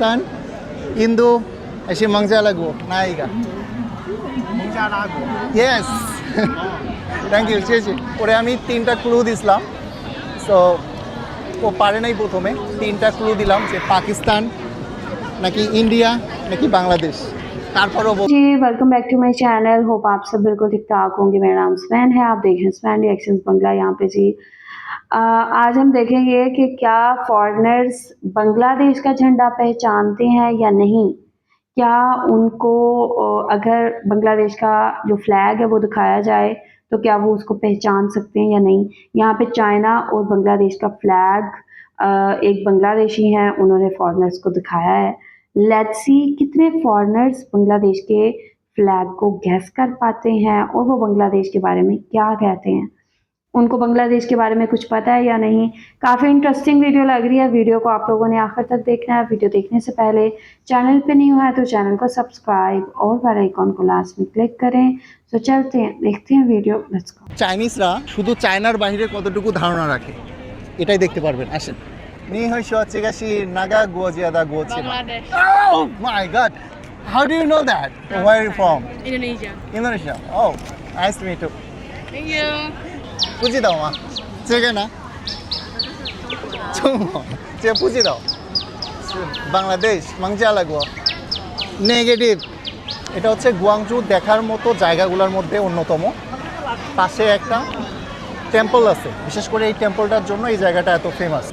পাকিস্তান ইন্দু এসে মংজা লাগবো নায়িকা ইয়েস থ্যাংক ইউ চেয়েছি ওরে আমি তিনটা ক্লু দিছিলাম সো ও পারে নাই প্রথমে তিনটা ক্লু দিলাম যে পাকিস্তান নাকি ইন্ডিয়া নাকি বাংলাদেশ তারপরও বল- जी welcome back to my channel hope आप सब बिल्कुल ठीक ठाक होंगे मेरा नाम स्वैन है आप देख रहे हैं स्वैन रिएक्शंस बंगला यहाँ पे जी आ, आज हम देखेंगे कि क्या फॉरेनर्स बांग्लादेश का झंडा पहचानते हैं या नहीं? क्या उनको अगर बांग्लादेश का जो फ्लैग है वो दिखाया जाए तो क्या वो उसको पहचान सकते हैं या नहीं? यहाँ पे चाइना और बांग्लादेश का फ्लैग एक बांग्लादेशी हैं, उन्होंने फॉरेनर्स को दिखाया है। लेट्स सी कितने फॉरेनर्स बांग्लादेश के फ्लैग को गैस कर पाते हैं और वो बांग्लादेश के बारे में क्या कहते हैं। उनको बांग्लादेश के बारे में कुछ पता है या नहीं काफ़ी इंटरेस्टिंग वीडियो लग रही है वीडियो को आप लोगों ने आखिर तक देखना है वीडियो देखने से पहले चैनल पे नहीं हुआ है तो चैनल को सब्सक्राइब और बेल आइकॉन को लास्ट में क्लिक करें तो चलते हैं देखते हैं वीडियो लेट्स गो চাইনিজরা শুধু চায়নার বাইরে কতটুকু ধারণা রাখে এটাই দেখতে পারবেন আসেন নি হইছো চিগাশি Naga গোজিয়াদা গোচি Bangladesh, Oh my god. How do you know that? Where are you from? Indonesia. Indonesia. Oh, nice to meet you. Thank you. 不知道吗？这个呢？中文，这不知道。是বাংলাদেশ মাংজালা গোয়া নেগেটিভ এটা হচ্ছে গুয়াংজু দেখার মতো জায়গাগুলোর মধ্যে অন্যতম পাশে একটা টেম্পল আছে বিশেষ করে এই টেম্পলটার জন্য এই জায়গাটা এত famous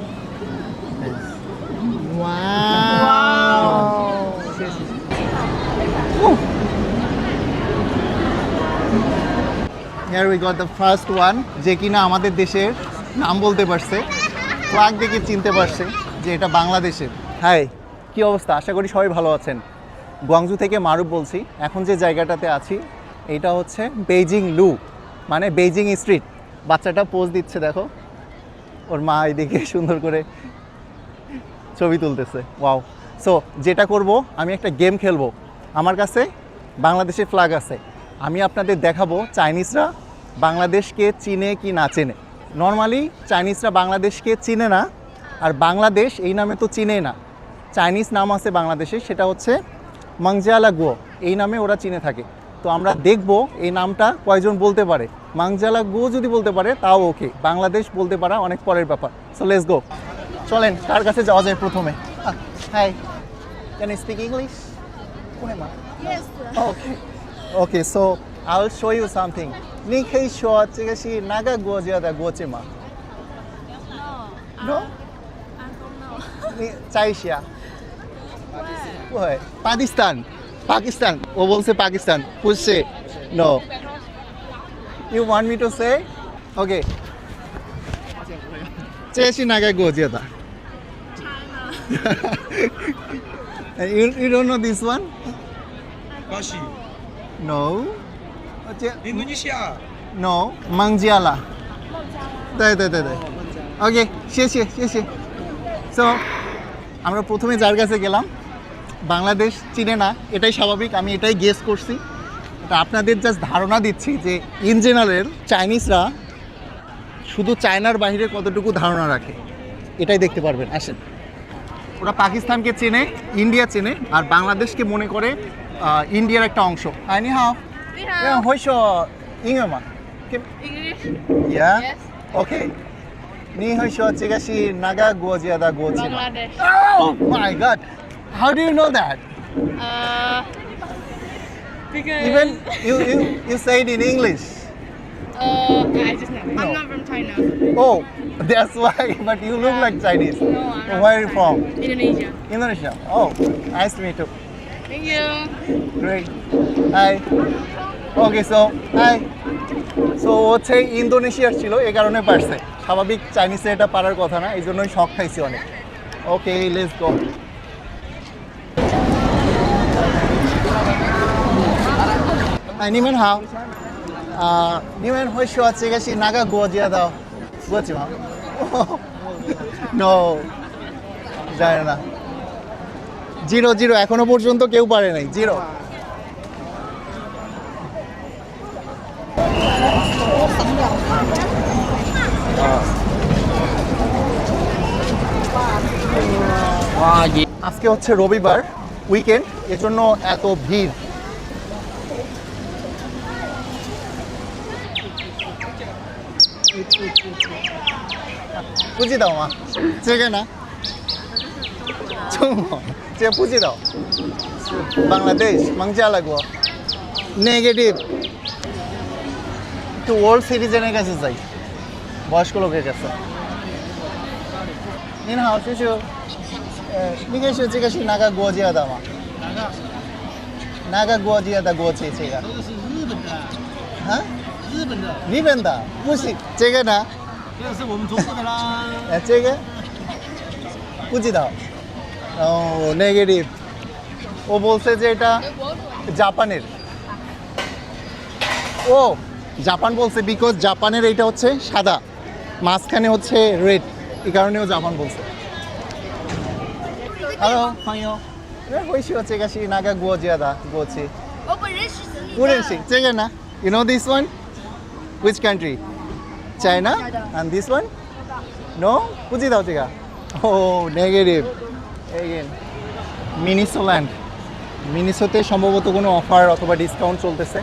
Here we got the first one, যে কিনা আমাদের দেশের নাম বলতে পারছে ফ্লাগ দেখে চিনতে পারছে যে এটা বাংলাদেশের। হাই কি অবস্থা? আশা করি সবাই ভালো আছেন। গুয়াংজু থেকে মারুফ বলছি। এখন যে জায়গাটাতে আছি, এটা হচ্ছে বেইজিং লু মানে বেইজিং স্ট্রিট। বাচ্চাটা পোজ দিচ্ছে, দেখো। ওর মা এদিকে সুন্দর করে ছবি তুলতেছে। ওয়াও সো যেটা করব, আমি একটা গেম খেলব। আমার কাছে বাংলাদেশের ফ্ল্যাগ আছে। আমি আপনাদের দেখাবো চাইনিজরা বাংলাদেশকে চিনে কি না চেনে? নর্মালি চাইনিজরা বাংলাদেশকে চিনে না আর বাংলাদেশ এই নামে তো চিনে না। চাইনিজ নাম আছে বাংলাদেশে সেটা হচ্ছে মাংজালা গো এই নামে ওরা চিনে থাকে। তো আমরা দেখব এই নামটা কয়জন বলতে পারে। মাংজালা গো যদি বলতে পারে তাও ওকে। বাংলাদেশ বলতে পারা অনেক পরের ব্যাপার। সো লেস গো চলেন তার কাছে যাওয়া যায় প্রথমে? Hi can speak English. Okay. Okay, so I'll show you something. 你可以说这个是哪个国家的国旗吗？ No. No? I don't know. 你猜一下。不会，巴基斯坦，巴基斯坦，我不是巴基斯坦，不是，No。You want me to say? Okay. 这是哪个国家的 China. And you, you don't know this one? Kashi, No. 这 Indonesia. No, Mangiala. 对对对对。ওকে শেষে শেষে so আমরা প্রথমে যার কাছে গেলাম বাংলাদেশ চিনে না এটাই স্বাভাবিক আমি এটাই গেস করছি এটা আপনাদের জাস্ট ধারণা দিচ্ছি যে ইন জেনারেল চাইনিজরা শুধু চায়নার বাইরে কতটুকু ধারণা রাখে এটাই দেখতে পারবেন আসেন ওরা পাকিস্তানকে চেনে ইন্ডিয়া চেনে আর বাংলাদেশকে মনে করে আহ, ইন্ডিয়ার একটা অংশ আইনি হাও We 因为 have 会说英文吗 English. ？Yeah. Yes. Okay. 你会说这个是哪个国家的国旗吗 Bangladesh. ？Oh my God! How do you know that? Uh, because Even you you you say it in English. uh, I just know. No. I'm not from China. Oh, that's why. But you look Yeah. like Chinese. No, I'm not Where are you from? China. Indonesia. Indonesia. Oh, nice to meet you. Thank you. Great. Hi. Okay, so hi. So হচ্ছে ইন্দোনেশিয়ার ছিল এ কারণে পারছে। স্বাভাবিক চাইনিজে এটা পারার কথা না এই জন্যই শখ খাইছি অনেক। ওকে লেটস গো নিমেন হাও নিমেন হয়ে শো আছে গেছি নাগা গোজিয়া দাও গোজি মা নো যায় না জিরো জিরো। এখনও পর্যন্ত কেউ পারে নাই, জিরো। আজকে হচ্ছে রবিবার উইকেন্ড এজন্য এত ভিড়। বুঝি দাও, মা। চেগে না। যে পুজি দাও বাংলাদেশ মাংচা লাগবো নেগেটিভ একটু ওল্ড সিটিজেনের কাছে যাই বয়স্ক লোকের কাছে 您好，叔叔。呃，那个是这个是哪个国家的吗？哪个国家的国旗？这个？这个是日本的，啊？日本的，日本的？不是这个呢？这个是我们中国的啦。呃，这个不知道。 ও নেগেটিভ ও বলছে যে এটা জাপানের। ও জাপান বলছে বিকজ জাপানের এটা হচ্ছে সাদা। মাঝখানে হচ্ছে রেড এই কারণেও জাপান বলছে। হ্যালো হয়েছি হচ্ছে কাশি নাগা গুয়ো জিয়াদা গুয়োছি। উরেনসি চেগে না। You know this one which country China and this one no বুঝি দাও চেগা ও নেগেটিভ মিনিসোল্যান্ড মিনিসোতে সম্ভবত কোনো অফার অথবা ডিসকাউন্ট চলতেছে।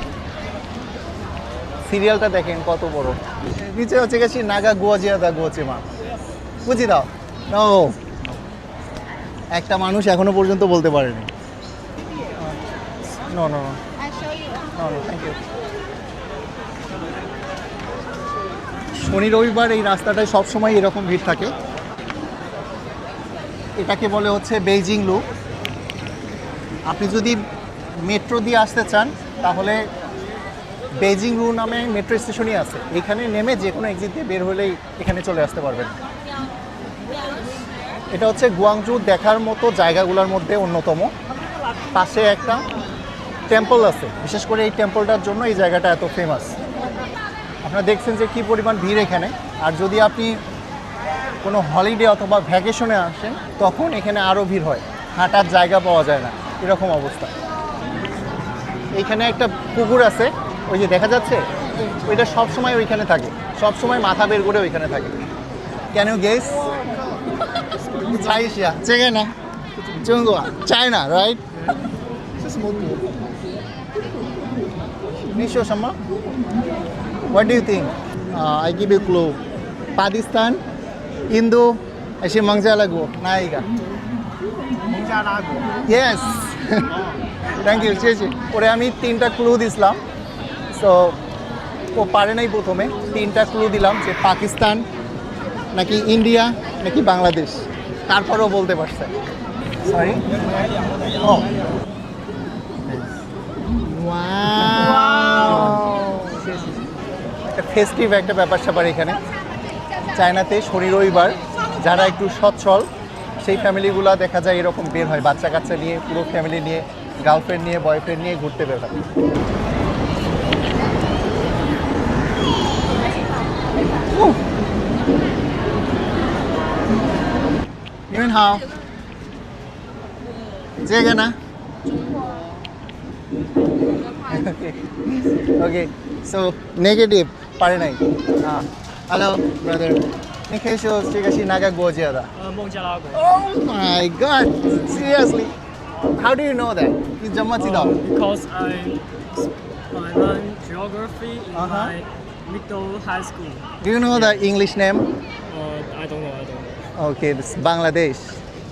সিরিয়ালটা দেখেন কত বড়। নিচে হচ্ছে গেছি নাগা গুয়াজিয়াদা গুয়াচিমা বুঝি দাও? ও। একটা মানুষ এখনও পর্যন্ত বলতে পারেনি। নো থ্যাংক ইউ শনি রবিবার এই রাস্তাটায় সবসময় এরকম ভিড় থাকে। এটাকে বলে হচ্ছে বেইজিং লুপ। আপনি যদি মেট্রো দিয়ে আসতে চান, তাহলে বেইজিং রু নামে মেট্রো স্টেশনই আছে। এখানে নেমে যে কোনো এক্সিট দিয়ে বের হলেই এখানে চলে আসতে পারবেন। এটা হচ্ছে গুয়াংজু দেখার মতো জায়গাগুলোর মধ্যে অন্যতম। পাশে একটা টেম্পল আছে। বিশেষ করে এই টেম্পলটার জন্য এই জায়গাটা এত ফেমাস আপনারা দেখছেন যে কী পরিমাণ ভিড় এখানে। আর যদি আপনি কোনো হলিডে অথবা ভ্যাকেশনে আসেন তখন এখানে আরও ভিড় হয়। হাঁটার জায়গা পাওয়া যায় না, এরকম অবস্থা। এখানে একটা পুকুর আছে, ওই যে দেখা যাচ্ছে? ওইটা সব সময় ওইখানে থাকে সব সময় মাথা বের করে ওইখানে থাকে। ক্যান ইউ গেস চাইশিয়া চেগে না চুঙ্গুয়া China right Nisho Sharma what do you think I give you clue Pakistan 인도 아시 망자라고 나이가 망자라고 yes thank you চেজি ওরে আমি তিনটা ক্লু দিছিলাম। সো ও পারে নাই প্রথমে। তিনটা ক্লু দিলাম যে পাকিস্তান নাকি ইন্ডিয়া নাকি বাংলাদেশ। তারপরেও বলতে পারছে। সরি ও। একটা ফেস্টিভ একটা ব্যাপার স্যাপার এখানে। চায়নাতে শনি রবিবার যারা একটু সচ্ছল, সেই ফ্যামিলিগুলো দেখা যায় এরকম বের হয়। বাচ্চা কাচ্চা নিয়ে, পুরো ফ্যামিলি নিয়ে গার্লফ্রেন্ড নিয়ে বয়ফ্রেন্ড নিয়ে ঘুরতে বের হয়। ওকে সো নেগেটিভ পারে নাই। হ্যাঁ Hello, brother. In case you speak Shinaga Uh, Oh my god, seriously. How do you know that? You uh, because I, I learned geography in Uh-huh. my middle high school. Do you know the English name? Uh, I don't know. I don't know. Okay, it's Bangladesh.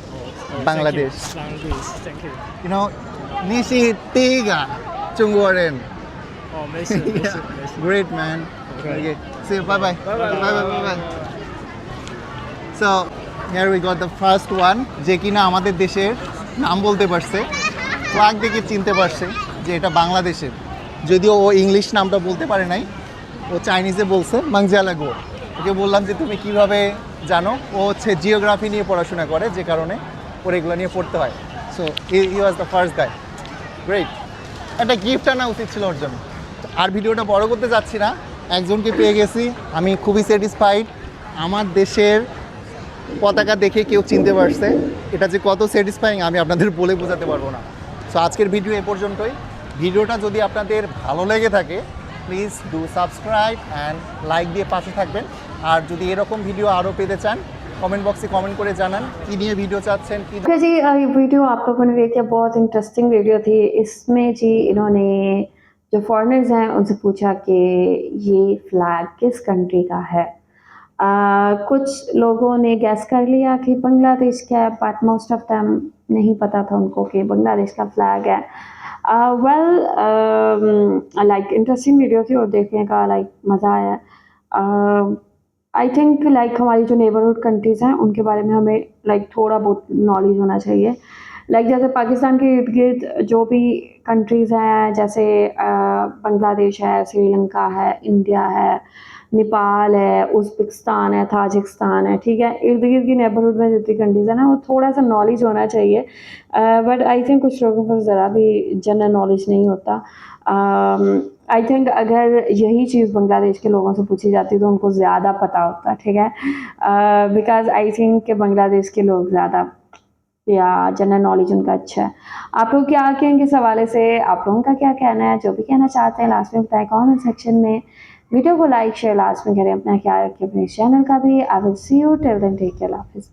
Oh, Bangladesh. Bangladesh. Thank you. Bangladesh. Thank you. You know, 你是第一个中国人。Oh, Great man. Okay. Okay. See you. Bye bye. Bye bye. Bye bye. Bye bye. So here we got the first one যে কিনা আমাদের দেশের নাম বলতে পারছে flag দেখে চিনতে পারছে যে এটা বাংলাদেশের যদিও ও ইংলিশ নামটা বলতে পারে নাই ও চাইনিজে বলছে মাংজালাগো ওকে বললাম যে তুমি কীভাবে জানো ও হচ্ছে জিওগ্রাফি নিয়ে পড়াশোনা করে যে কারণে ওর এগুলো নিয়ে পড়তে হয় so I was the first guy great একটা গিফট আনা উচিত ছিল ওর জন্য আর ভিডিওটা বড় করতে যাচ্ছি না একজনকে পেয়ে গেছি আমি খুবই স্যাটিসফাইড আমার দেশের পতাকা দেখে কেউ চিনতে পারছে এটা যে কত স্যাটিসফাইং আমি আপনাদের বলে বোঝাতে পারবো না সো আজকের ভিডিও এ পর্যন্তই ভিডিওটা যদি আপনাদের ভালো লেগে থাকে please do subscribe and like দিয়ে পাশে থাকবেন আর যদি এরকম ভিডিও আরও পেতে চান কমেন্ট বক্সে কমেন্ট করে জানান কি নিয়ে ভিডিও চাচ্ছেন কি ओके जी अ, ये वीडियो आप लोगों ने देखी है, बहुत इंटरेस्टिंग वीडियो थी इसमें जी इन्होंने जो फॉरेनर्स हैं उनसे पूछा कि ये फ्लैग किस कंट्री का है? अ, कुछ लोगों ने गैस कर लिया कि बांग्लादेश का है बट मोस्ट ऑफ़ दैम नहीं पता था उनको कि बांग्लादेश का फ्लैग है। वेल लाइक इंटरेस्टिंग वीडियो थी और देखने का लाइक like, मज़ा आया। आई थिंक लाइक हमारी जो नेबरहुड कंट्रीज़ हैं उनके बारे में हमें लाइक like, थोड़ा बहुत नॉलेज होना चाहिए। लाइक जैसे पाकिस्तान के इर्द गिर्द जो भी कंट्रीज़ हैं, जैसे बांग्लादेश है, श्रीलंका है, इंडिया है, नेपाल है, उज़्बेकिस्तान है, ताजिकिस्तान है, ठीक है? इर्द गिर्द की नेबरहुड में जितनी कंट्रीज़ है ना, वो थोड़ा सा नॉलेज होना चाहिए। बट आई थिंक कुछ लोगों को ज़रा भी जनरल नॉलेज नहीं होता। आई थिंक अगर यही चीज़ बांग्लादेश के लोगों से पूछी जाती तो उनको ज़्यादा पता होता, ठीक है? बिकॉज़ आई थिंक बांग्लादेश के लोग ज़्यादा या जनरल नॉलेज उनका अच्छा है। आप लोग क्या कहेंगे इस हवाले से, आप लोगों का क्या कहना है? जो भी कहना चाहते हैं लास्ट में बताएँ कमेंट सेक्शन में। वीडियो को लाइक शेयर लास्ट में करें अपना ख्याल रखें अपने चैनल का भी। I will see you tell take care हाफिज़